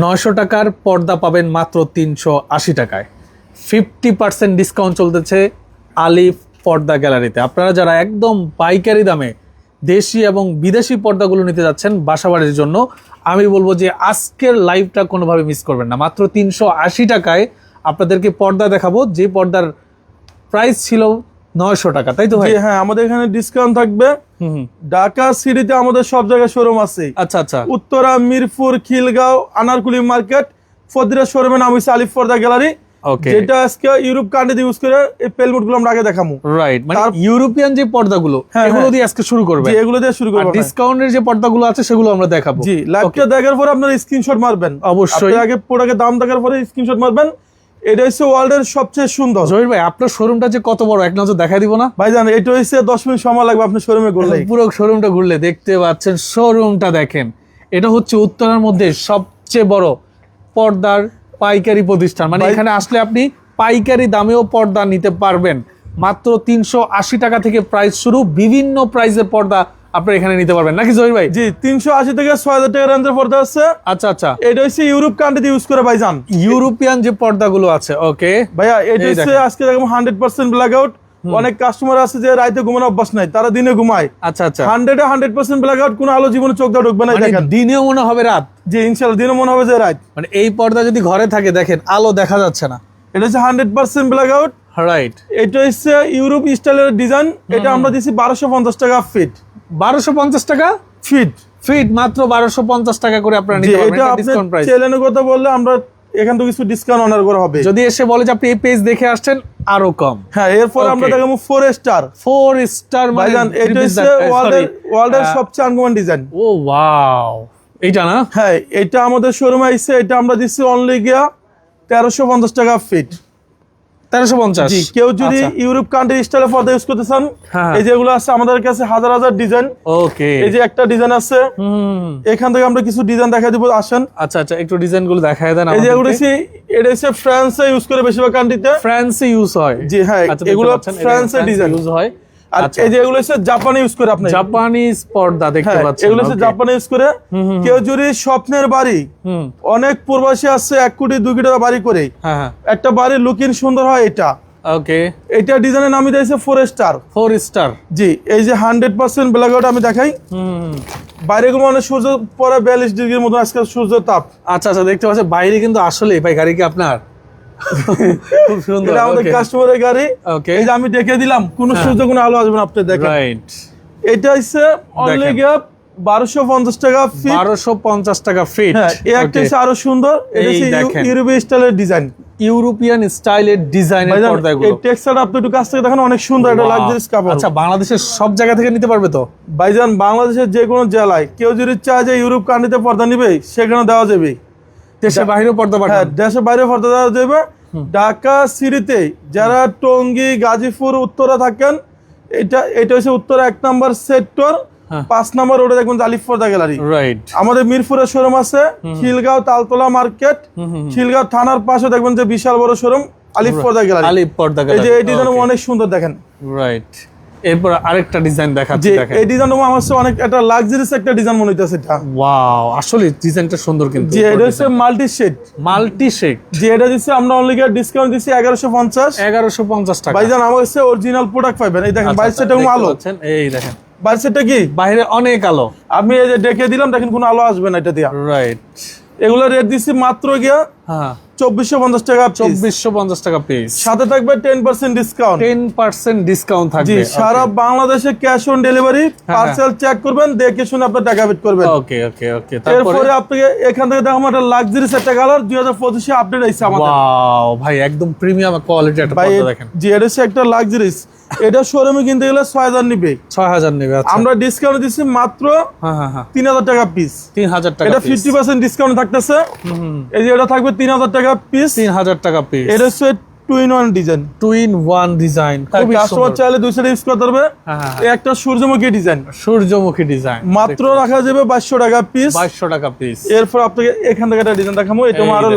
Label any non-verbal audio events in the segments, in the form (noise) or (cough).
নয়শো টাকার পর্দা পাবেন মাত্র তিনশো আশি টাকায়। ফিফটি পার্সেন্ট ডিসকাউন্ট চলতেছে আলিফ পর্দা গ্যালারিতে। আপনারা যারা একদম পাইকারি দামে দেশি এবং বিদেশি পর্দাগুলো নিতে যাচ্ছেন বাসাবাড়ির জন্য, আমি বলব যে আজকের লাইভটা কোনোভাবে মিস করবেন না। মাত্র তিনশো আশি টাকায় আপনাদেরকে পর্দা দেখাবো। যে পর্দার প্রাইস ছিল নয়শো টাকা তাই তো ভাই? হ্যাঁ আমাদের এখানে ডিসকাউন্ট থাকবে। ঢাকা সিটিতে আমাদের সব জায়গায় শোরুম আছে। আচ্ছা আচ্ছা। উত্তরা মিরপুর খিলগাঁও আনারকুলি মার্কেট ফদিরা শোরুমের নাম হচ্ছে আলিফ পর্দা গ্যালারি। যেটা আজকে ইউরোপ কান্ট্রি ইউজ করে এই পেলমুটগুলো আমরা আগে দেখামু। রাইট মানে ইউরোপিয়ান যে পর্দাগুলো হ্যাঁ, এগুলো হ্যাঁ। দিয়ে আজকে শুরু করবে এগুলো দিয়ে শুরু করব। ডিসকাউন্টের যে পর্দাগুলো আছে সেগুলো আমরা দেখাবো। জি লাইভটা দেখার পরে আপনার স্ক্রিনশট মারবেন। অবশ্যই। আগে প্রোডাক্টের দাম দেখার পরে স্ক্রিনশট মারবেন। এটা হচ্ছে ওয়ার্ল্ডের সবচেয়ে সুন্দর। জহির ভাই আপনার শোরুমটা যে কত বড় এক নজর দেখা দিব না? ভাইজান এটা হচ্ছে দশ মিনিট সময় লাগবে আপনি শোরুমে ঘুরলে। পুরো শোরুমটা ঘুরলে দেখতে পাচ্ছেন শোরুমটা দেখেন। এটা হচ্ছে উত্তরার মধ্যে সবচেয়ে বড় পর্দার পাইকারি প্রতিষ্ঠান। মানে এখানে আসলে আপনি পাইকারি দামেও পর্দা নিতে পারবেন। মাত্র তিনশো আশি টাকা থেকে প্রাইস শুরু বিভিন্ন প্রাইসের পর্দা আপনি এখানে নিতে পারবেন। নাকি জহির ভাই? জি তিনশো আশি থেকে ছয় হাজার টাকা রেঞ্জের পর্দা আছে। আচ্ছা আচ্ছা। এটা হচ্ছে ইউরোপ কান্ট্রিতে ইউজ করে ভাইজান ইউরোপিয়ান যে পর্দাগুলো আছে ওকে ভাইয়া এটা হচ্ছে আজকে দেখো হান্ড্রেড পার্সেন্ট ব্ল্যাক আউট অনেক কাস্টমার আছে যে রাইতে ঘুমানো অভ্যাস নাই তারা দিনে ঘুমায়। আচ্ছা আচ্ছা। হান্ড্রেডে হান্ড্রেড পার্সেন্ট ব্ল্যাক আউট কোনো আলো জীবনে চোখ দেওয়া ঢুকবে না মানে দেখেন। দিনেও মনে হবে রাত? যে ইনশাল্লাহ দিনে মনে হবে যে রাইট মানে এই পর্দা যদি ঘরে থাকে দেখেন আলো দেখা যাচ্ছে না। এটা হচ্ছে hundred percent black out right এটা হচ্ছে ইউরোপ স্টাইলের ডিজাইন এটা আমরা দিচ্ছি বারোশো পঞ্চাশ টাকা ফিট বারোশো পঞ্চাশ টাকা ফিট ফিট মাত্র বারোশো পঞ্চাশ টাকা করে আপনারা নিতে পারবেন। এটা ডিসকাউন্ট প্রাইস চ্যানেলের কথা বললে আমরা এখান থেকে কিছু ডিসকাউন্ট অনার করা হবে। যদি এসে বলে যে আপনি এই পেজ দেখে আসছেন আরও কম। হ্যাঁ এরপর আমরা. দেখাবো ফোর স্টার ফোর স্টার ভাইজান এটা হচ্ছে ওয়ার্ল্ডের ওয়ার্ল্ডের সবচেয়ে আনকমন ডিজাইন ও ওয়াও এইটা না? হ্যাঁ এটা আমাদের শোরুমে আইছে এটা আমরা দিচ্ছি অনলি গিয়া তেরোশো পঞ্চাশ টাকা ফিট তেরোশো পঞ্চাশ। কেউ যদি। ইউরোপ কান্ট্রি স্টাইলে পর্দা ইউজ করতে চান হ্যাঁ। এই যেগুলো আছে আমাদের কাছে হাজার হাজার ডিজাইন ওকে এই যে একটা ডিজাইন আছে এখান থেকে আমরা কিছু ডিজাইন দেখা দিব আসেন। আচ্ছা আচ্ছা একটু ডিজাইনগুলো দেখায় দেন এই যে এগুলো এটা হচ্ছে ফ্রান্সে ইউজ করে বেশিরভাগ কান্ট্রিতে ফ্রান্সে ইউজ হয়। জি হ্যাঁ আচ্ছা, এগুলো ফ্রান্সে ডিজাইন ইউজ হয়। আর আচ্ছা। এই যে এগুলো হচ্ছে জাপানে ইউজ করে আপনি। জাপানিজ পর্দা দেখতে হ্যাঁ পাচ্ছেন এগুলো হচ্ছে okay. ইউজ করে। কেউ যদি স্বপ্নের বাড়ি। অনেক প্রবাসী আছে এক কোটি দুই কোটি টাকা বাড়ি করে। হ্যাঁ হ্যাঁ। একটা বাড়ির লুকিং সুন্দর হয় এটা। ওকে এটা ডিজাইনের নামই দিয়েছে ফোর স্টার ফোর স্টার জি এই যে হান্ড্রেড পার্সেন্ট আমি দেখাই। হুম বাইরে গুলো অনেক সূর্য পরে বিয়াল্লিশ ডিগ্রির মতো আজকাল সূর্য তাপ। আচ্ছা আচ্ছা দেখতে পাচ্ছেন বাইরে কিন্তু আসলে ভাই গাড়ি কি আপনার? খুব সুন্দর এটা আমাদের কাস্টমারের গাড়ি। ওকে এই যে আমি দেখে দিলাম কোন সূর্য কোনো আলো আসবে না আপনি দেখেন। রাইট এটা হচ্ছে অনলি গ্যাপ বারোশো পঞ্চাশ টাকা ফিট বারোশো পঞ্চাশ টাকা ফিট হ্যাঁ এই একটা আরও সুন্দর। ইউরোপীয় স্টাইলের ডিজাইন ইউরোপিয়ান স্টাইলের ডিজাইনের এই টেক্সচার আপনি একটু কাছ থেকে দেখেন অনেক সুন্দর একটা. লাক্সারিস কাপড়। আচ্ছা বাংলাদেশের সব জায়গা থেকে নিতে পারবে তো? ভাইজান বাংলাদেশের যে কোনো জেলায় কেউ যদি চায় যে ইউরোপ কান্ট্রিতে পর্দা নিবে সেখানে দেওয়া যাবে। দেশের বাইরেও পর্দা হ্যাঁ দেশের বাইরে পর্দা দেওয়া যাবে। ঢাকা সিটিতে যারা টঙ্গী গাজীপুর উত্তরা থাকেন এটা এটা হচ্ছে উত্তরা এক নম্বর সেক্টর হ্যাঁ। পাঁচ নম্বর রোডে দেখবেন আলিফ পর্দা গ্যালারি রাইট আমাদের মিরপুরের শোরুম আছে খিলগাঁও তালতলা মার্কেট। খিলগাঁও থানার পাশে দেখবেন যে বিশাল বড় শোরুম আলিফ পর্দা গ্যালারি আলিপ পর্দা এই যে ডিজাইন অনেক সুন্দর দেখেন। রাইট এরপর আরেকটা ডিজাইন দেখাচ্ছি দেখেন। এই ডিজাইন আমার কাছে অনেক একটা লাক্সারিস একটা ডিজাইন মনে হইতেছে এটা। ওয়াও আসলে ডিজাইনটা সুন্দর কিন্তু যে এটা হচ্ছে মাল্টি শেড মাল্টি শেক যে এটা দিচ্ছে আমরা অনলি ডিসকাউন্ট পঞ্চাশ। এগারোশো পঞ্চাশ টাকা। ভাইজান আমার কাছে অরিজিনাল প্রোডাক্ট পাইবেন। এই দেখেন আচ্ছা, বাইশ আচ্ছা, সেটা দেখতে আলো? এই দেখেন। বাইশ সেটটা কি? বাইরে অনেক আলো। আমি এই যে ডেকে দিলাম দেখেন কোনো আলো আসবে না এটা দিয়া। রাইট এগুলো রেট দিচ্ছি মাত্র গিয়া হ্যাঁ। চব্বিশশো পঞ্চাশ টাকা চব্বিশশো পঞ্চাশ টাকা পিস সাথে থাকবে ten percent discount ten percent discount থাকবে। সারা বাংলাদেশে cash on delivery. Parcel check করবেন দেখে শুনে আপনার টাকা পেড করবেন। ওকে ওকে ওকে তারপরে? আপনাকে এখান থেকে দেখো একটা লাক্সারি একটা কালার দুই হাজার পঁচিশে আপডেট আইছে আমাদের। ভাই একদম প্রিমিয়াম কোয়ালিটি একটা দেখেন। জি এটা হচ্ছে একটা লাক্সারিস এটা শোরুমে কিনতে গেলে ছয় হাজার নিবে। ছয় হাজার নেবে আচ্ছা। আমরা ডিসকাউন্ট দিচ্ছি মাত্র হ্যাঁ হ্যাঁ হ্যাঁ। তিন হাজার টাকা পিস তিন হাজার টাকা এটা ফিফটি পার্সেন্ট ডিসকাউন্ট থাকতেছে। এই যে এটা থাকবে তিন হাজার টাকা পিস তিন হাজার টাকা পিস এটা হচ্ছে two in one design two in one design customer চাইলে দুই সাইড ইউজ করতে পারবে। এই একটা সূর্যমুখী ডিজাইন সূর্যমুখী ডিজাইন মাত্র রাখা যাবে বাইশশো টাকা পিস বাইশশো টাকা পিস এরপর আপনাকে এখান থেকে একটা ডিজাইন দেখাবো। এটা আরও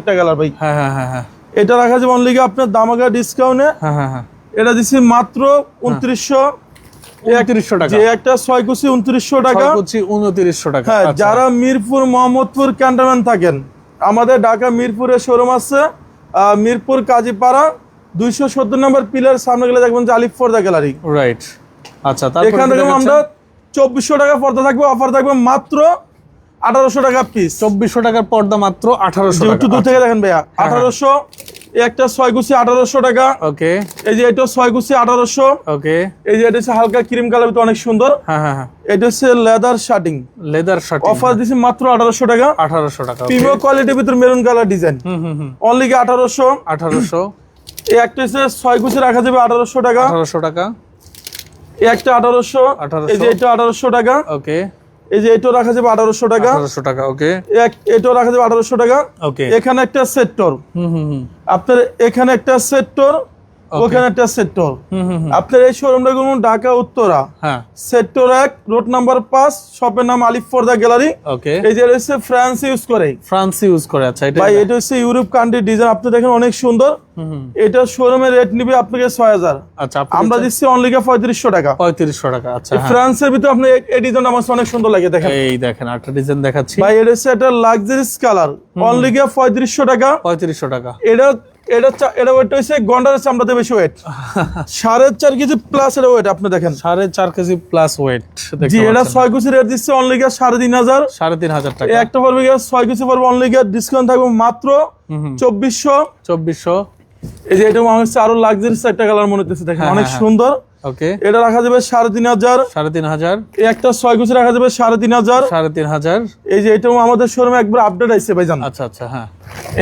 একটা কালার ভাই। হ্যাঁ হ্যাঁ হ্যাঁ হ্যাঁ। এটা রাখা যাবে অনলি আপনার দামাকা ডিসকাউন্টে হ্যাঁ হ্যাঁ হ্যাঁ। এটা দিচ্ছি মাত্র উনত্রিশশো উনত্রিশশো টাকা। যে একটা ছয় কুচি উনত্রিশশো টাকা। কুচি উনত্রিশশো টাকা। হ্যাঁ আচ্ছা। যারা মিরপুর মোহাম্মদপুর ক্যান্টনমেন্ট থাকেন আমাদের ঢাকা মিরপুরে শোরুম আছে মিরপুর কাজীপাড়া দুইশো সত্তর নম্বর পিলার সামনে গেলে দেখবেন যে আলিফ পর্দা গ্যালারি রাইট আচ্ছা এখান থেকে আমরা চব্বিশশো টাকা পর্দা থাকবে অফার থাকবে মাত্র আঠারোশো টাকা পিস চব্বিশশো টাকার পর্দা মাত্র আঠারোশো একটু দূর থেকে দেখেন ভাইয়া আঠারোশো একটা ছয় গুছি আঠারোশো টাকা। ওকে। এই যে এটা ছয় গুছি আঠারোশো। ওকে। এই যে এটা হচ্ছে হালকা ক্রিম কালার অনেক সুন্দর। হ্যাঁ হ্যাঁ হ্যাঁ। এটা হচ্ছে leather shirting. Leather shirt offer দিছি মাত্র আঠারোশো টাকা। আঠারোশো টাকা. প্রিমিয়াম কোয়ালিটির ভিতর মেরুন কালার ডিজাইন হুম হুম অনলি আঠারোশো? আঠারোশো। এই একটা হচ্ছে ছয় গুছি রাখা যাবে আঠারোশো টাকা। আঠারোশো টাকা। এই একটা আঠারোশো। 1800 এই যে এটা আঠারোশো টাকা। ওকে। এই যে এটাও রাখা যাবে আঠারোশো টাকা। আঠারোশো টাকা ওকে। এটাও রাখা যাবে আঠারোশো টাকা। ওকে। এখানে একটা সেক্টর হুম হুম হুম। আপনার এখানে একটা সেক্টর ওখানে একটা সেক্টর। আপনার এই শোরুমটা কোনো ঢাকা উত্তরা। হ্যাঁ। সেক্টর এক রোড নাম্বার পাঁচ শপের নাম আলিফ ফর্দা গ্যালারি। এই যে হচ্ছে ফ্রান্স ইউজ করে। ফ্রান্স ইউজ করে আচ্ছা এটা ভাই এটা হচ্ছে ইউরোপ কান্ট্রি ডিজাইন আপনি দেখেন অনেক সুন্দর। এটা শোরুমের রেট নিবে আপনাকে ছয় হাজার। আচ্ছা আমরা দিচ্ছি অনলি পঁয়ত্রিশশো টাকা। পঁয়ত্রিশশো টাকা আচ্ছা হ্যাঁ। ফ্রান্সের ভিতরে আপনি এই- ডিজাইন আমার অনেক সুন্দর লাগে দেখেন। এই দেখেন একটা ডিজাইন দেখাচ্ছি। ভাই এটা হচ্ছে একটা লাক্সারিস কালার অনলি গিয়ে পঁয়ত্রিশশো টাকা। পঁয়ত্রিশশো টাকা। এটা এটা এটা ওয়েট হচ্ছে গন্ডারের চামড়াতে বেশি ওয়েট (laughs) সাড়ে চার কেজি প্লাস এটা ওয়েট আপনি দেখেন। সাড়ে চার কেজি প্লাস ওয়েট জি এটা ছয় কুচি রেট দিচ্ছে অনলি গিয়ে সাড়ে তিন হাজার। সাড়ে তিন হাজার টাকা। একটা পড়বে গিয়ে ছয় কুচি পড়বে অনলি গিয়ে ডিসকাউন্ট থাকবে মাত্র চব্বিশশো। চব্বিশশো। এই যে এটা আমার হচ্ছে আরও লাক্সারিস একটা কালার মনে হচ্ছে দেখেন হ্যাঁ, অনেক হ্যাঁ, সুন্দর। ওকে। এটা রাখা যাবে সাড়ে তিন হাজার। সাড়ে তিন হাজার। একটা ছয় কুচি রাখা যাবে সাড়ে তিন হাজার। সাড়ে তিন হাজার। এই যে এটাও আমাদের শোরুমে একবার আপডেট আইছে ভাইজান। আচ্ছা আচ্ছা হ্যাঁ।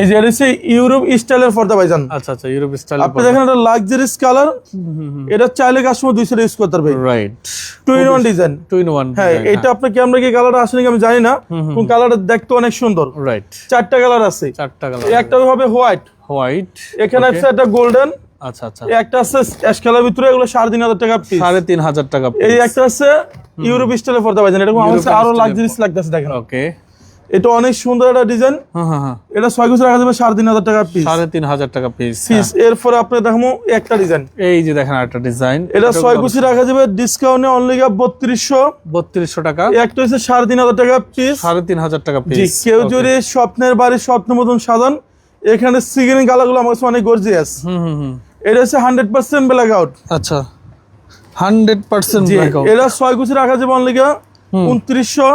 এই যে এটা ইউরোপ স্টাইলের পর্দা ভাইজান। আচ্ছা আচ্ছা ইউরোপ স্টাইল আপনি দেখেন এটা লাক্সারিস কালার এটা চাইলে কাস্টমার দুইশো ইউজ করতে পারবে। Right two in one design two in one হ্যাঁ এটা আপনার ক্যামেরা কি কালার আসেনি আমি জানি না। কোন কালারটা দেখতে অনেক সুন্দর। রাইট চারটা কালার আছে। চারটা কালার একটা হবে হোয়াইট হোয়াইট এখানে আছে একটা গোল্ডেন আচ্ছা আচ্ছা। একটা আছে অ্যাশ কালার ভিতরে এগুলো সাড়ে তিন হাজার টাকা পিস সাড়ে তিন হাজার টাকা এই একটা আছে ইউরোপ স্টাইলে পড়তে পারছেন এরকম আমার কাছে আরও style-এর লাক্সারিস লাগতেছে দেখেন। ওকে এটা অনেক সুন্দর একটা ডিজাইন হ্যাঁ হ্যাঁ হ্যাঁ। এটা ছয় গুছ রাখা যাবে সাড়ে তিন হাজার টাকা পিস সাড়ে তিন হাজার টাকা পিস পিস এরপরে আপনি দেখাবো একটা ডিজাইন এই যে দেখেন একটা ডিজাইন এটা ছয় রাখা যাবে ডিসকাউন্টে অনলি বত্রিশশো। বত্রিশশো টাকা। একটা হচ্ছে সাড়ে তিন হাজার টাকা পিস সাড়ে তিন হাজার টাকা জি পিস কেউ যদি স্বপ্নের বাড়ি স্বপ্ন মতন সাজান এখানে সিগিনিং কালারগুলো আমার কাছে অনেক গর্জিয়াস হুম হুম। এটা হচ্ছে হান্ড্রেড পার্সেন্ট ব্ল্যাক আউট আচ্ছা হান্ড্রেড পার্সেন্ট এটা ছয় গুছি রাখা যাবে অনলি উনত্রিশশো।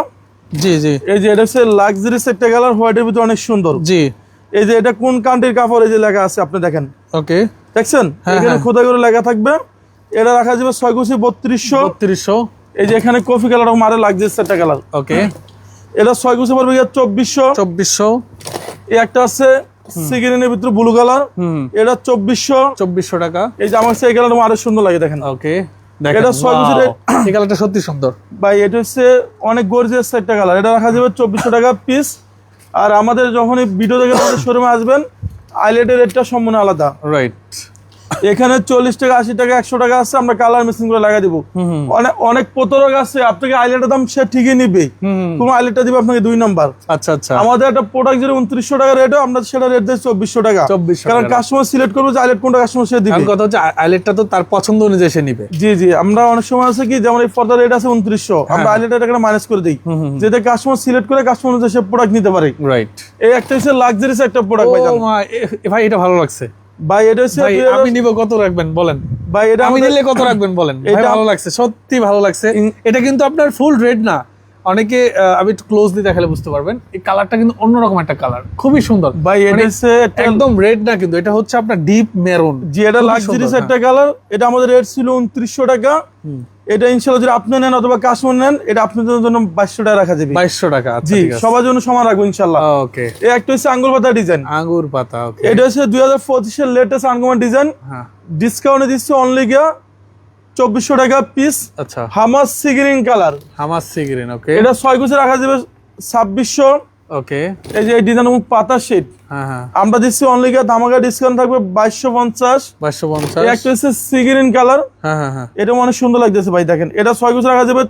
জি জি। এই যে এটা হচ্ছে লাক্সারিস একটা কালার হোয়াইটের ভিতরে অনেক সুন্দর। জি। এই যে এটা কোন কান্ট্রির কাপড় এই যে লেখা আছে আপনি দেখেন। ওকে। দেখছেন? হ্যাঁ, এখানে হ্যাঁ। খোদা করে লেখা থাকবে। এটা রাখা যাবে ছয় গুছি বত্রিশশো। বত্রিশশো। এই যে এখানে কফি কালার মারে লাক্সারিস একটা কালার ওকে। এটা ছয় গুছি পড়বে চব্বিশশো। চব্বিশশো। এই একটা আছে ভিতরে ব্লু কালার এটা চব্বিশশো। চব্বিশশো টাকা। এই যে আমার সেই কালারটা আরও সুন্দর লাগে দেখেন। ওকে দেখেন। এটা ছয় বছরের- (coughs) এই কালারটা সত্যি সুন্দর। ভাই এটা হচ্ছে অনেক গর্জিয়াস একটা কালার এটা রাখা যাবে চব্বিশশো টাকা পিস আর আমাদের যখন এই ভিডিও দেখে আমাদের শোরুমে আসবেন আইলেটের রেটটা সম্পূর্ণ আলাদা। রাইট এখানে চল্লিশ টাকা আশি টাকা একশো টাকা আছে আমরা কালার মেশিন করে লাগাই দিব। অনেক অনেক প্রতারক আছে আপনাকে আইলেটের দাম সে ঠিকই নিবে। কোনো আইলেটটা দিবে আপনাকে দুই নাম্বার আচ্ছা আচ্ছা। আমাদের একটা প্রোডাক্ট যেটা উনত্রিশশো টাকা রেটও আমরা সেটা রেট দিই চব্বিশশো টাকা। 2400 কারণ কাস্টমার সিলেক্ট করব যে আইলেট কোনটা কাস্টমার সে দিবে। কথা হচ্ছে আইলেটটা তো তার পছন্দ অনুযায়ী সে নিবে। জি জি। আমরা অনেক সময় আছে কি যেমন এই পর্দার রেট আছে উনত্রিশশো আমরা আইলেটের টাকা মাইনাস করে দিই। যেটা কাস্টমার সিলেক্ট করে কাস্টমার অনুযায়ী সে প্রোডাক্ট নিতে পারে। রাইট এই একটা হচ্ছে লাক্সারিস একটা প্রোডাক্ট ভাই এটা ভালো লাগছে। ভাই এটা হচ্ছে আমি নিব কত রাখবেন? বলেন। ভাই এটা আমি নিলে কত রাখবেন? বলেন। এটা- ভালো লাগছে সত্যি ভালো লাগছে। এটা কিন্তু আপনার ফুল রেড না। অনেকে আমি একটু ক্লোজলি দেখালে বুঝতে পারবেন। এই কালারটা কিন্তু অন্যরকম একটা কালার খুবই সুন্দর। ভাই এটা মানে হচ্ছে একদম রেড না কিন্তু এটা হচ্ছে আপনার ডিপ মেরুন জি এটা লাক্সারিস একটা কালার এটা আমাদের রেট ছিল উনত্রিশশো টাকা। এটা ইনশাল্লাহ যদি আপনি নেন অথবা কাস্টমার নেন এটা আপনাদের জন্য বাইশশো টাকা রাখা যাবে। বাইশশো টাকা আচ্ছা জি সবার জন্য সমান রাখব ইনশাল্লাহ ওকে এই একটা হচ্ছে আঙ্গুর পাতা ডিজাইন আঙ্গুর পাতা এটা হচ্ছে দুই হাজার পঁচিশের লেটেস্ট আঙ্গুমার ডিজাইন ডিসকাউন্টে দিচ্ছে অনলি গিয়া চব্বিশশো টাকা পিস আচ্ছা। হামাস সিগ্রিন কালার হামাস সিগ্রিন ওকে এটা ছয় গুছে রাখা যাবে ছাব্বিশশো। ওকে এই যে এই ডিজাইন এবং পাতা শেড হ্যাঁ হ্যাঁ। আমরা দিচ্ছি অনলি ধামাকা ডিসকাউন্ট থাকবে বাইশশো পঞ্চাশ। বাইশশো পঞ্চাশ। একটা হচ্ছে সিগ্রিন কালার হ্যাঁ হ্যাঁ হ্যাঁ। এটা অনেক সুন্দর লাগতেছে ভাই দেখেন। এটা ছয় গুছে রাখা যাবে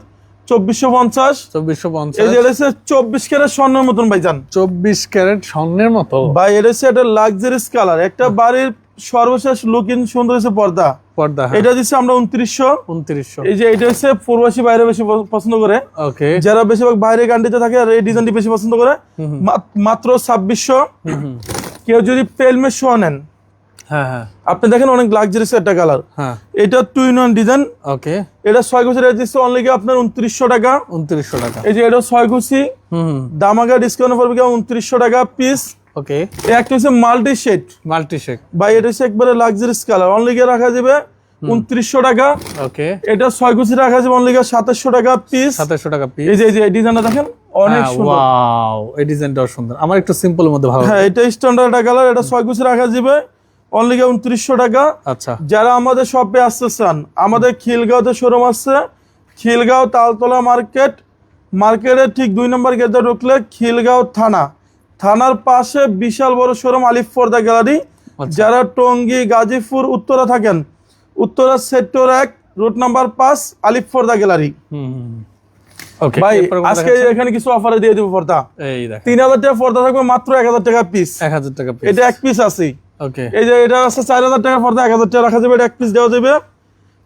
চব্বিশশো পঞ্চাশ। চব্বিশশো পঞ্চাশ। এটা হচ্ছে চব্বিশ ক্যারেট স্বর্ণের মতন ভাই যান চব্বিশ ক্যারেট স্বর্ণের মতো? ভাই এটা হচ্ছে একটা লাক্সারিস কালার একটা বাড়ির সর্বশেষ লুকিং সুন্দর হচ্ছে পর্দা। পর্দা হ্যাঁ। এটা দিচ্ছি আমরা উনত্রিশশো। উনত্রিশশো। এই যে এটা হচ্ছে প্রবাসী বাইরে বেশি পছন্দ করে। ওকে। যারা বেশিরভাগ বাইরে কান্ট্রিতে থাকে আর এই ডিজাইনটি বেশি পছন্দ করে। মাত্র ছাব্বিশশো। কেউ যদি শো নেন হ্যাঁ হ্যাঁ। আপনি দেখেন অনেক লাক্সারিস একটা কালার এটা two in one design okay. এটা ছয় কুচি রেট দিচ্ছে অনলি আপনার উনত্রিশশো টাকা। উনত্রিশশো টাকা। এই যে এটা ছয় কুচি। হুম হুম। ডিসকাউন্ট পড়বে উনত্রিশশো টাকা পিস ওকে একটা হচ্ছে মাল্টি শেড। মাল্টি শেক বা এটা হচ্ছে একবারে লাক্সারিস কালার অনলি রাখা যাবে উনত্রিশশো টাকা। ওকে এটা ছয় কুচি রাখা যাবে অনলি সাতাশশো টাকা পিস সাতাশশো টাকা পিস এই যে এই যে ডিজাইনটা দেখেন অনেক সুন্দর। ওয়াও এই ডিজাইনটাও সুন্দর। আমার একটু সিম্পল মধ্যে ভালো হ্যাঁ এটা স্ট্যান্ডার্ড কালার এটা ছয় কুচি রাখা যাবে অনলি উনত্রিশশো টাকা। আচ্ছা। যারা আমাদের শপে আসতে চান আমাদের খিলগাঁওতে শোরুম আছে। খিলগাঁও তালতলা মার্কেট। মার্কেটের ঠিক দুই নম্বর গেটে ঢুকলে খিলগাঁও থানা। থানার পাশে বিশাল বড় শোরুম আলিফ ফর্দা গ্যালারি আচ্ছা। যারা টঙ্গী গাজীপুর উত্তরা থাকেন। উত্তরা সেক্টর এক রুট নাম্বার পাঁচ আলিফ ফর্দা গ্যালারি। হুম ভাই আজকে এখানে কিছু অফারে দিয়ে দিব পর্দা। তিন হাজার টাকা পর্দা থাকবে মাত্র এক হাজার টাকা পিস এক হাজার টাকা এটা এক পিস আছে। এই যে এটা আছে চার হাজার টাকার পর্দা এক হাজার টাকা রাখা যাবে এটা এক পিস দেওয়া যাবে।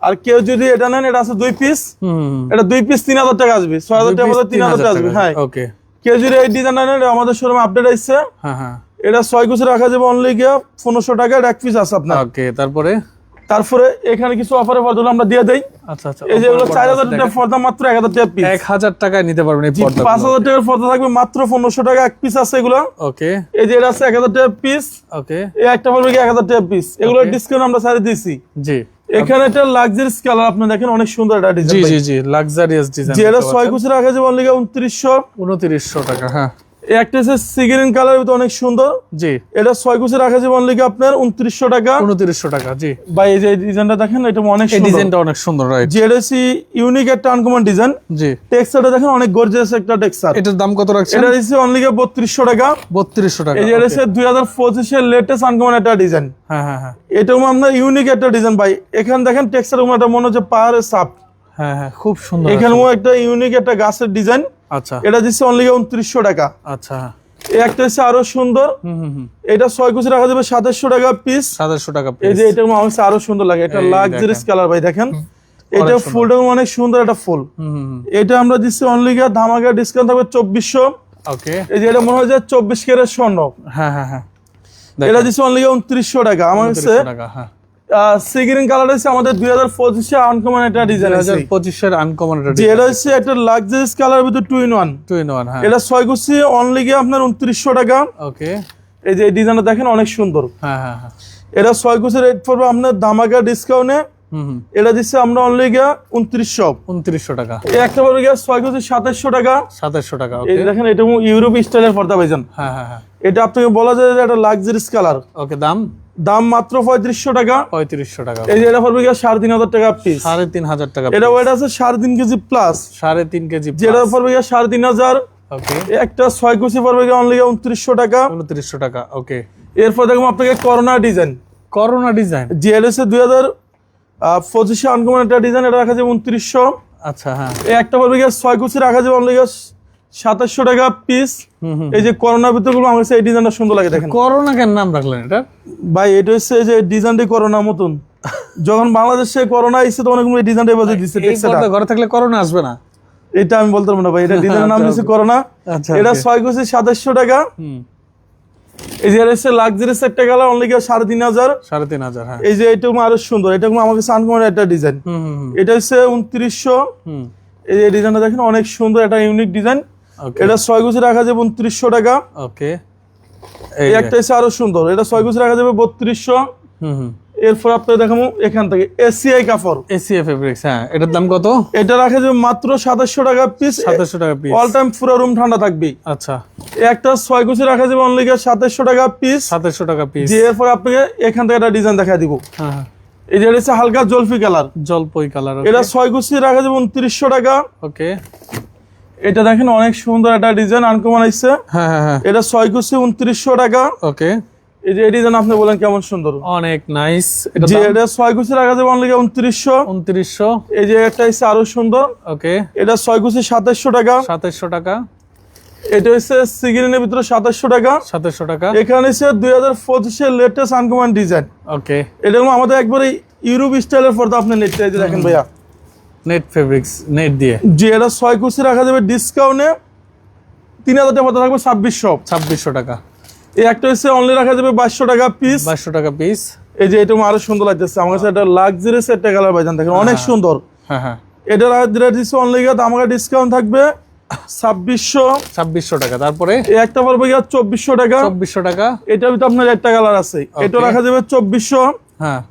আর কেউ যদি এটা নেন এটা আছে দুই পিস হুম এটা দুই পিস তিন হাজার টাকা আসবে। ছয় হাজার টাকা তিন হাজার টাকা আসবে হ্যাঁ। ওকে যদি এই ডিজাইন আমাদের শোরুমে আপডেট আসছে হ্যাঁ হ্যাঁ। এটা ছয় কুচি রাখা যাবে অনলি গিয়ে পনেরোশো টাকা এটা এক পিস আছে আপনার। ওকে তারপরে? তারপরে এখানে কিছু অফারে পর্দাগুলো আমরা দিয়ে দেই। আচ্ছা আচ্ছা এই যেগুলো চার হাজার টাকা পর্দা মাত্র এক হাজার টাকা পিস এক হাজার টাকায় নিতে পারবেন এই পর্দা পাঁচ হাজার টাকার পর্দা থাকবে মাত্র পনেরোশো টাকা এক পিস আছে এগুলো। ওকে এই যে এটা আছে এক হাজার টাকা পিস ওকে এই একটা পড়বে কি এক হাজার টাকা পিস এগুলো ডিসকাউন্ট আমরা সারি দিয়েছি। জি। এখানে একটা লাক্সারিয়াস কালার আপনি দেখেন অনেক সুন্দর একটা জি ডিজাইন জি জি লাক্সারিয়াস ডিজাইন যে এটা ছয় কুচি রাখা যাবে অনলি উনত্রিশশো। উনত্রিশশো টাকা হ্যাঁ। একটা হচ্ছে সিগ্রিন কালার ভিতরে অনেক সুন্দর। জি। এটা ছয় কুচি রাখা যাবে অনলি আপনার? উনত্রিশশো টাকা। উনত্রিশশো টাকা জি। বা এই যে ডিজাইনটা দেখেন এটা অনেক এই সুন্দর। ডিজাইনটা অনেক সুন্দর রাইট যে এটা হচ্ছে ইউনিক একটা আনকমন ডিজাইন জি। টেক্সচারটা দেখেন অনেক গর্জিয়াস একটা টেক্সচার এটার দাম কত রাখছেন? এটা হচ্ছে অনলি বত্রিশশো টাকা। বত্রিশশো টাকা এই যে এটা okay. হচ্ছে দুই হাজার পঁচিশের লেটেস্ট আনকমন একটা ডিজাইন হ্যাঁ হ্যাঁ হ্যাঁ। এটাও আপনার ইউনিক একটা ডিজাইন ভাই। এখানে দেখেন টেক্সচার এটা মনে হচ্ছে পাহাড়ের সাপ। হ্যাঁ হ্যাঁ খুব সুন্দর এখানেও একটা ইউনিক একটা গাছের ডিজাইন আচ্ছা। এটা দিচ্ছে অনলি উনত্রিশশো টাকা। আচ্ছা। একটা হচ্ছে আরও সুন্দর। হুম হুম হুম। এটা ছয় কুচি রাখা যাবে সাতাশশো টাকা পিস সাতাশশো টাকা এই যে এটা আমার কাছে আরও সুন্দর লাগে। এটা লাক্সারিস কালার ভাই দেখেন। এটা ফুলটা অনেক সুন্দর একটা ফুল। এটা আমরা দিচ্ছি অনলি গিয়ে ধামাকা ডিসকাউন্ট থাকবে চব্বিশশো। ওকে। এই যে এটা মনে হয় যে চব্বিশ কেরের স্বর্ণ। হ্যাঁ হ্যাঁ হ্যাঁ। এটা দিচ্ছি অনলি উনত্রিশশো টাকা। আমার কাছে কালার হচ্ছে আমাদের দুই হাজার পঁচিশে আনকমন একটা ডিজাইন আছে। পঁচিশের আনকমন যে এটা হচ্ছে একটা লাক্সারিস কালার ভিতরে two in one two in one হ্যাঁ। এটা ছয় কুচি অনলি গিয়ে আপনার উনত্রিশশো টাকা। ওকে এই যে ডিজাইনটা দেখেন অনেক সুন্দর। হ্যাঁ হ্যাঁ হ্যাঁ। এটা ছয় কুচি রেট পড়বে আপনার ডিসকাউন্টে এটা দিচ্ছে আমরা অনলি গিয়া উনত্রিশশো। উনত্রিশশো টাকা। এই একটা পড়বে গিয়া ছয় কুচি সাতাশশো টাকা। সাতাশশো টাকা এই দেখেন এটা ইউরোপ স্টাইলের পর্দা পাইছেন হ্যাঁ হ্যাঁ হ্যাঁ। এটা আপনাকে বলা যায় যে এটা লাক্সারিস কালার ওকে দাম? দাম মাত্র পঁয়ত্রিশশো টাকা। পঁয়ত্রিশশো টাকা। এই যে এটা পড়বে গিয়া সাড়ে তিন হাজার টাকা পিস সাড়ে তিন হাজার টাকা এটা ওয়েট আছে সাড়ে তিন কেজি প্লাস সাড়ে তিন কেজি যেটা পড়বে গিয়া সাড়ে তিন হাজার। ওকে একটা ছয় কুচি পড়বে গিয়া অনলি উনত্রিশশো টাকা। উনত্রিশশো টাকা ওকে এরপর দেখব আপনাকে করোনা ডিজাইন করোনা ডিজাইন হচ্ছে দুই হাজার পঁচিশে আনকমন একটা ডিজাইন এটা রাখা যাবে উনত্রিশশো। আচ্ছা হ্যাঁ। একটা পড়বে গিয়ে ছয় কুচি রাখা যাবে অনলি সাতাশশো টাকা পিস এই যে করোনার ভিতরে গুলো আমার এই ডিজাইনটা সুন্দর লাগে দেখেন। করোনা কেন নাম রাখলেন এটা? ভাই এটা হচ্ছে এই যে ডিজাইনটি করোনা মতন। যখন বাংলাদেশে করোনা এসে তখন এই ডিজাইনটা বাজে দিচ্ছে ঘরে থাকলে করোনা আসবে না। এটা আমি বলতে পারব না ভাই এটা (laughs) ডিজাইনের নাম আচ্ছা, দিচ্ছে করোনা আচ্ছা এটা ছয় কুচি সাতাশশো টাকা। এই যে হচ্ছে লাক্সারিস একটা কালার অনলি সাড়ে তিন হাজার। সাড়ে তিন হাজার হ্যাঁ। এই যে এটা আরও সুন্দর এটা আমার কাছে আনকমন একটা ডিজাইন এটা হচ্ছে উনত্রিশশো। হুম। এই যে ডিজাইনটা দেখেন অনেক সুন্দর একটা ইউনিক ডিজাইন এটা ছয় কুচি রাখা যাবে উনত্রিশশো টাকা। ওকে এই একটা হচ্ছে আরও সুন্দর। এটা ছয় কুচি রাখা যাবে বত্রিশশো। হুম এরপর আপনার দেখাবো এখান থেকে। এসিআই কাপড়। এসিএ ফেব্রিক্স হ্যাঁ। এটার দাম কত? এটা রাখা যাবে মাত্র সাতাশশো টাকা পিস সাতাশশো টাকা পিস অল টাইম পুরো রুম ঠান্ডা থাকবে আচ্ছা। একটা ছয় কুচি রাখা যাবে অনলি সাতাশশো টাকা পিস সাতাশশো টাকা পিস এরপর আপনাকে এখান থেকে একটা ডিজাইন দেখা দিব। হ্যাঁ হ্যাঁ। এই যে এটা হচ্ছে হালকা জলফি কালার জলপই কালার এটা ছয় কুচি রাখা যাবে উনত্রিশশো টাকা। ওকে এটা দেখেন অনেক সুন্দর একটা ডিজাইন আনকমন আসছে হ্যাঁ হ্যাঁ হ্যাঁ। এটা ছয় কুচি উনত্রিশশো টাকা। ওকে এই যে ডিজাইন আপনি বলেন কেমন সুন্দর? অনেক নাইস এটা যে এটা ছয় কুচি রাখা যাবে অনলি উনত্রিশশো। উনত্রিশশো। এই যে একটা হচ্ছে আরও সুন্দর। ওকে এটা ছয় কুচি সাতাশশো টাকা। সাতাশশো টাকা। এটা হচ্ছে সিগিরিনের ভিতরে সাতাশশো টাকা। সাতাশশো টাকা। এখানে হচ্ছে দুই হাজার পঁচিশের লেটেস্ট আনকমন ডিজাইন ওকে এটা আমাদের একবারে ইউরোপ স্টাইলের পর্দা আপনি নেটটা দেখেন ভাইয়া। নেট ফেব্রিক্স নেট দিয়ে। যে এটা ছয় কুচি রাখা যাবে ডিসকাউন্টে তিন হাজার টাকা পর্দা থাকবে ছাব্বিশশো। ছাব্বিশশো টাকা। এই একটা হচ্ছে অনলি রাখা যাবে বাইশশো টাকা পিস বাইশশো টাকা পিস এই যে এটা আরও সুন্দর লাগতেছে। আমার কাছে এটা লাক্সারি একটা কালার ভাইজান দেখেন অনেক সুন্দর। হ্যাঁ হ্যাঁ। এটা রেট দিচ্ছে অনলি গিয়ে আমাকে ডিসকাউন্ট থাকবে ছাব্বিশশো। ছাব্বিশশো টাকা। তারপরে? এই একটা পড়বে গিয়ে চব্বিশশো টাকা। চব্বিশশো টাকা। এটার ভিতরে আপনার একটা কালার আছে। এটা রাখা যাবে চব্বিশশো। হ্যাঁ।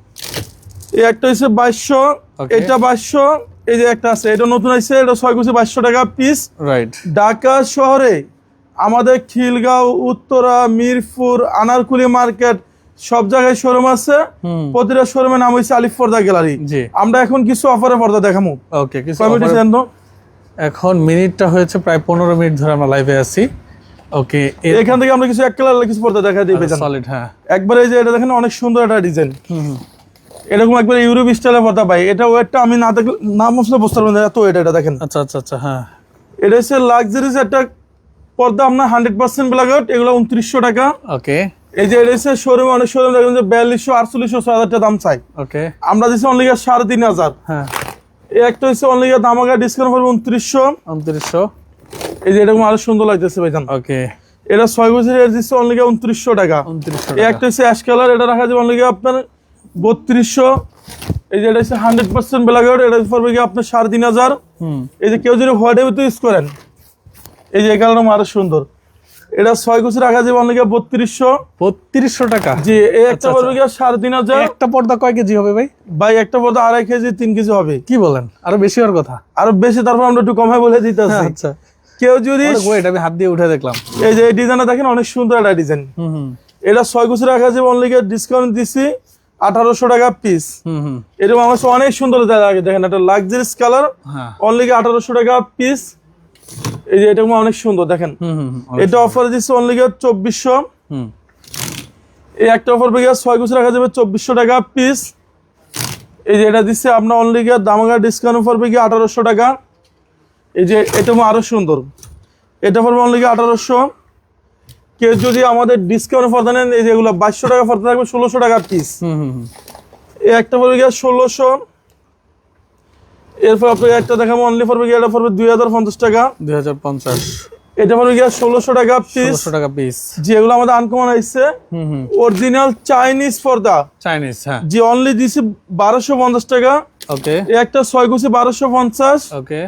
এই একটা হচ্ছে বাইশশো। এটা বাইশশো। এই যে একটা আছে এটা নতুন আছে এটা ছয় কুচি বাইশশো টাকা পিস রাইট ঢাকা শহরে আমাদের খিলগাঁও উত্তরা মিরপুর আনারকুলি মার্কেট সব জায়গায় শোরুম আছে। প্রতিটা শোরুমের নাম হচ্ছে আলিফ পর্দা গ্যালারি। জি। আমরা এখন কিছু অফারে পর্দা দেখামো। ওকে কিছু এখন মিনিটটা হয়েছে প্রায় পনেরো মিনিট ধরে আমরা লাইভে আছি। ওকে এখান থেকে আমরা কিছু এক কালার কিছু পর্দা দেখা দিই সলিড হ্যাঁ। একবার এই যে এটা দেখেন অনেক সুন্দর একটা ডিজাইন হুম হুম। এরকম একবার ইউরোপ স্টাইলের পর্দা পাই। এটা ওয়েটটা আমি না দেখলে না মশলা বুঝতে পারবেন এত ওয়েট এটা দেখেন। আচ্ছা আচ্ছা আচ্ছা হ্যাঁ। এটা হচ্ছে লাক্সারিস একটা পর্দা আপনার হান্ড্রেড পার্সেন্ট ব্ল্যাক আউট এগুলো উনত্রিশশো টাকা। ওকে। এই যে এটা হচ্ছে শোরুমে অনেক শোরুম দেখবেন যে বিয়াল্লিশশো আটচল্লিশশো ছয় হাজার টাকা দাম চাই। ওকে। আমরা দিচ্ছি অনলি সাড়ে তিন হাজার। হ্যাঁ। এই একটা হচ্ছে অনলি দাম আগে ডিসকাউন্ট পড়বে উনত্রিশশো। উনত্রিশশো। এই যে এরকম আরও সুন্দর লাগতেছে ভাইজান। ওকে। এটা ছয় বছরের দিচ্ছে অনলি উনত্রিশশো টাকা। উনত্রিশশো একটা হচ্ছে অ্যাশ কালার এটা রাখা যাবে অনলি আপনার বত্রিশশো। এই যে এটা হচ্ছে হান্ড্রেড পার্সেন্ট ব্ল্যাক আউট এটা পড়বে গিয়ে আপনার সাড়ে তিন হাজার। হুম। এই যে কেউ যদি হোয়াইটের ভিতরে ইউজ করেন এই যে কালারটা আরও সুন্দর। এটা ছয় কুচি রাখা যাবে অনলি বত্রিশশো। বত্রিশশো টাকা। জি এই একটা আচ্ছা, পড়বে গিয়ে সাড়ে তিন হাজার। একটা পর্দা কয় কেজি হবে ভাই? ভাই একটা পর্দা আড়াই কেজি তিন কেজি হবে। কি বলেন? আরও বেশি হওয়ার কথা। আরও বেশি তারপর আমরা একটু কমায় বলে দিতে আচ্ছা। কেউ যদি আমি হাত দিয়ে উঠে দেখলাম। এই যে এই ডিজাইনটা দেখেন অনেক সুন্দর একটা ডিজাইন এটা ছয় কুচি রাখা যাবে অনলি ডিসকাউন্ট দিছি। আঠারোশো টাকা পিস হুম হুম। এরকম আমার অনেক সুন্দর দেখেন একটা লাক্সারিস কালার হ্যাঁ। অনলি আঠারোশো টাকা পিস এই যে এটা অনেক সুন্দর দেখেন। হুম হুম হুম এটা অফার দিচ্ছে অনলি চব্বিশশো। হুম। এই একটা অফার পেয়ে ছয় কুচি রাখা যাবে চব্বিশশো টাকা পিস এই যে এটা দিচ্ছে আপনার অনলি দামাগা ডিসকাউন্ট অফার পেয়ে আঠারোশো টাকা। এই যে এটা আরও সুন্দর। এটা পড়বে অনলি আঠারোশো। কেউ যদি আমাদের ডিসকাউন্ট ফর্দা নেন এই যেগুলো বাইশশো টাকা ফর্দা থাকবে ষোলোশো টাকা পিস এই একটা পড়বে গিয়ে ষোলোশো। এরপর আপনাকে একটা দেখাবো অনলি পড়বে গিয়ে এটা পড়বে দুই হাজার পঞ্চাশ টাকা। দুই হাজার পঞ্চাশ। এটা পড়বে গিয়ে ষোলোশো টাকা পিস ষোলোশো টাকা পিস যেগুলো আমাদের আনকমন আসছে হুম হুম। অরিজিনাল চাইনিজ পর্দা। চাইনিজ হ্যাঁ। যে অনলি দিছি বারোশো পঞ্চাশ টাকা। ওকে একটা ছয় কুচি বারোশো পঞ্চাশ। ওকে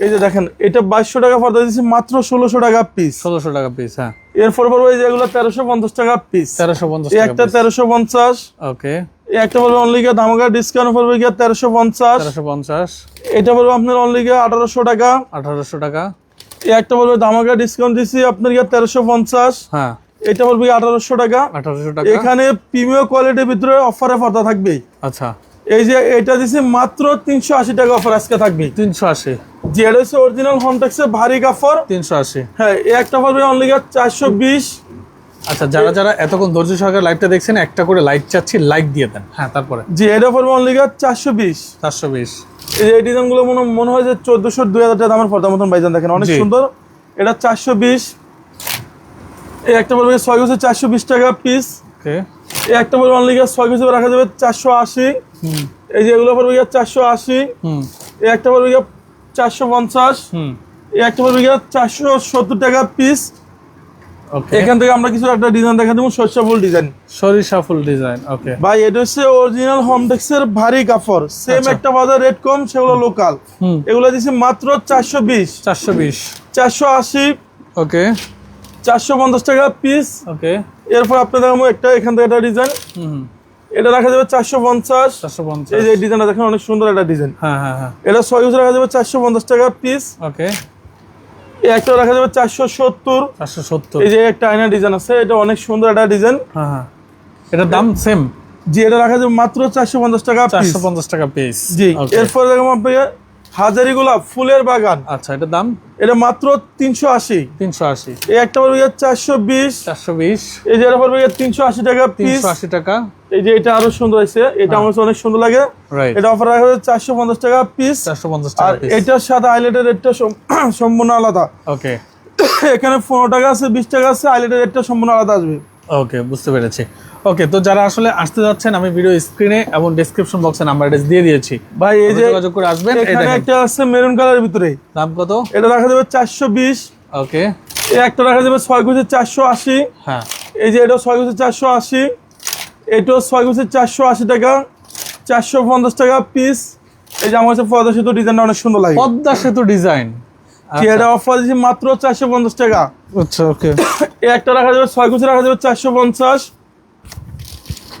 এই যে দেখেন এটা বাইশশো টাকা পর্দা দিচ্ছি মাত্র ষোলোশো টাকা পিস ষোলোশো টাকা পিস হ্যাঁ। এরপর পড়বে এই যেগুলো তেরোশো পঞ্চাশ টাকা পিস তেরোশো পঞ্চাশ একটা তেরোশো পঞ্চাশ। ওকে একটা পড়বে অনলি গিয়ে দামাকা ডিসকাউন্ট পড়বে গিয়ে তেরোশো পঞ্চাশ। তেরোশো পঞ্চাশ। এটা পড়বে আপনার অনলি গিয়ে আঠারোশো টাকা। আঠারোশো টাকা। একটা পড়বে দামাকা ডিসকাউন্ট দিচ্ছি আপনার গিয়ে তেরোশো পঞ্চাশ। হ্যাঁ। এটা পড়বে আঠারোশো টাকা। আঠারোশো টাকা। এখানে প্রিমিয়াম কোয়ালিটির ভিতরে অফারে পর্দা থাকবেই। আচ্ছা। এই যে এটা দিছি মাত্র তিনশো আশি টাকা অফার আজকে থাকবে। তিনশো আশি। যে এটা হচ্ছে অরিজিনাল হোমটেক্সের ভারী কাপড় তিনশো আশি। হ্যাঁ এই একটা পড়বে অনলি চারশো বিশ। আচ্ছা যারা যারা এতক্ষণ ধৈর্য সহকারে লাইভটা দেখছেন একটা করে লাইক চাচ্ছি লাইক দিয়ে দেন। হ্যাঁ তারপরে। যে এটা পড়বে অনলি চারশো বিশ। চারশো বিশ। এই যে এই মনে মনে হয় যে চোদ্দশো দুই হাজার টাকা দামের পর্দা মতন বাইজান দেখেন অনেক সুন্দর। এটা চারশো বিশ। এই একটা পড়বে ছয় গুছে চারশো বিশ টাকা পিস ওকে এই একটা পড়বে অনলি ছয় গুছে রাখা যাবে চারশো আশি। হুম। এই যে এগুলো পড়বে চারশো আশি। হুম। এই একটা পড়বে চারশো পঞ্চাশ। হুম। এই একটা পড়বে চারশো সত্তর টাকা পিস ওকে এখান থেকে আমরা কিছু একটা ডিজাইন দেখা দেবো শস্য ফুল ডিজাইন সরিষা ফুল ডিজাইন ওকে ভাই এটা হচ্ছে অরিজিনাল হোমটেক্সের ভারী কাপড়। সেম আচ্ছা। একটা বাজার রেট কম সেগুলো লোকাল হুম। এগুলো দিচ্ছি মাত্র চারশো বিশ। চারশো বিশ। চারশো আশি। ওকে চারশো পঞ্চাশ টাকা পিস ওকে এরপর আপনাদের দেখাবো একটা এখান থেকে একটা ডিজাইন এটা রাখা যাবে চারশো পঞ্চাশ। চারশো পঞ্চাশ। এই যে ডিজাইনটা দেখেন অনেক সুন্দর একটা ডিজাইন হ্যাঁ হ্যাঁ হ্যাঁ। এটা ছয় ইউজ রাখা যাবে চারশো পঞ্চাশ টাকা পিস ওকে এই একটা রাখা যাবে চারশো সত্তর। চারশো সত্তর। এই যে একটা আয়না ডিজাইন আছে এটা অনেক সুন্দর একটা ডিজাইন হ্যাঁ হ্যাঁ। এটার দাম সেম যে এটা রাখা যাবে মাত্র চারশো পঞ্চাশ টাকা পিস চারশো পঞ্চাশ টাকা পিস জি এরপরে দেখাবো আপনাকে হাজারি গোলাপ ফুলের বাগান। আচ্ছা এটার দাম? এটা মাত্র তিনশো আশি। তিনশো আশি। এই একটা পড়বে চারশো বিশ। চারশো বিশ। এই যে এটা পড়বে তিনশো আশি টাকা তিনশো আশি টাকা। এই যে এটা আরও সুন্দর হয়েছে। এটা আমার অনেক সুন্দর লাগে। এটা অফার রাখা হয়েছে চারশো পঞ্চাশ টাকা পিস চারশো পঞ্চাশ টাকা এটার সাথে হাইলাইটের রেটটা (coughs) সম্পূর্ণ আলাদা। ওকে (coughs) এখানে পনেরো টাকা আছে বিশ টাকা আছে আইলেটের রেটটা সম্পূর্ণ আলাদা আসবে। ওকে বুঝতে পেরেছি। ওকে তো যারা আসলে আসতে যাচ্ছেন আমি ভিডিও স্ক্রিনে এবং ডেসক্রিপশন বক্সে নাম্বার অ্যাড্রেস দিয়ে দিয়েছি। ভাই এই যে যোগাযোগ করে আসবেন এখানে একটা আছে মেরুন কালারের ভিতরে। দাম কত? এটা রাখা যাবে চারশো বিশ। ওকে এই একটা রাখা যাবে ছয় গুছে চারশো আশি। হ্যাঁ। এই যে এটা ছয় গুছে চারশো আশি। এটাও ছয় গুছে চারশো আশি টাকা। চারশো পঞ্চাশ টাকা পিস এই যে আমার কাছে পদ্মা সেতু ডিজাইনটা অনেক সুন্দর লাগে। পদ্মা সেতু ডিজাইন এটা অফার দিচ্ছি মাত্র চারশো পঞ্চাশ টাকা। আচ্ছা ওকে (coughs) এই একটা রাখা যাবে ছয় গুছে রাখা যাবে চারশো পঞ্চাশ।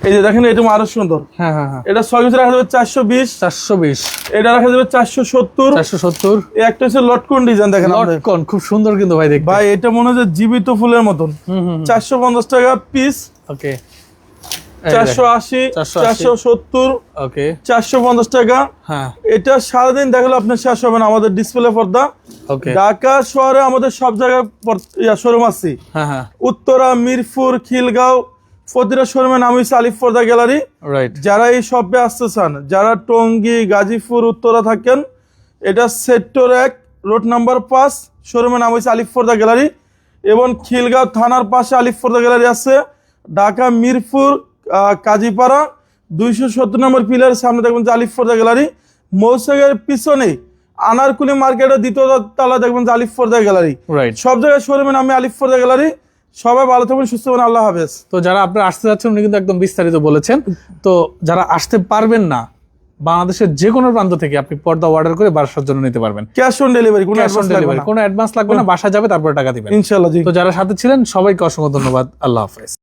এই যে দেখেন এটা আরও সুন্দর। হ্যাঁ হ্যাঁ হ্যাঁ। এটা ছয় রাখা যাবে চারশো বিশ। চারশো বিশ। এটা রাখা যাবে চারশো সত্তর। চারশো সত্তর। একটা হচ্ছে লটকন ডিজাইন দেখেন লটকন খুব সুন্দর কিন্তু ভাই দেখতে। ভাই এটা মনে হচ্ছে জীবিত ফুলের মতন। চারশো পঞ্চাশ টাকা পিস ওকে। চারশো আশি চারশো সত্তর। ওকে। চারশো পঞ্চাশ টাকা। হ্যাঁ। এটা সারাদিন দেখালে আপনার শেষ হবে না আমাদের ডিসপ্লে পর্দা। ঢাকা শহরে আমাদের সব জায়গায় শোরুম আছে। উত্তরা মিরপুর খিলগাঁও প্রতিটা শোরুমের নাম হচ্ছে আলিফ গ্যালারি। রাইট যারা এই শপে আসতে চান যারা টঙ্গী গাজীপুর উত্তরা থাকেন এটা সেক্টর এক রোড নাম্বার পাঁচ শোরুমের নাম হচ্ছে আলিফ পর্দা গ্যালারি এবং খিলগাঁও থানার পাশে আলিফ পর্দা গ্যালারি আছে। ঢাকা মিরপুর কাজীপাড়া দুইশো সত্তর নম্বর পিলারের সামনে দেখবেন যে আলিফ পর্দা গ্যালারি। মৌসুমের পিছনে আনারকুলি মার্কেটের দ্বিতীয় তলা দেখবেন যে আলিফ পর্দা গ্যালারি। রাইট সব জায়গায় শোরুমের নামে আলিফ পর্দা গ্যালারি। সবাই ভালো থাকবেন সুস্থ হবেন আল্লাহ হাফেজ। তো যারা আপনারা আসতে যাচ্ছেন উনি কিন্তু একদম বিস্তারিত বলেছেন। তো যারা আসতে পারবেন না বাংলাদেশের যে কোনো প্রান্ত থেকে আপনি পর্দা অর্ডার করে বাসার জন্য নিতে পারবেন। ক্যাশ অন ডেলিভারি কোনো অ্যাডভান্স লাগবে ডেলিভারি না। কোনো অ্যাডভান্স লাগবে না বাসা যাবে তারপরে টাকা দিবেন। ইনশাল্লাহ জি। তো যারা সাথে ছিলেন সবাইকে অসংখ্য ধন্যবাদ। আল্লাহ হাফেজ।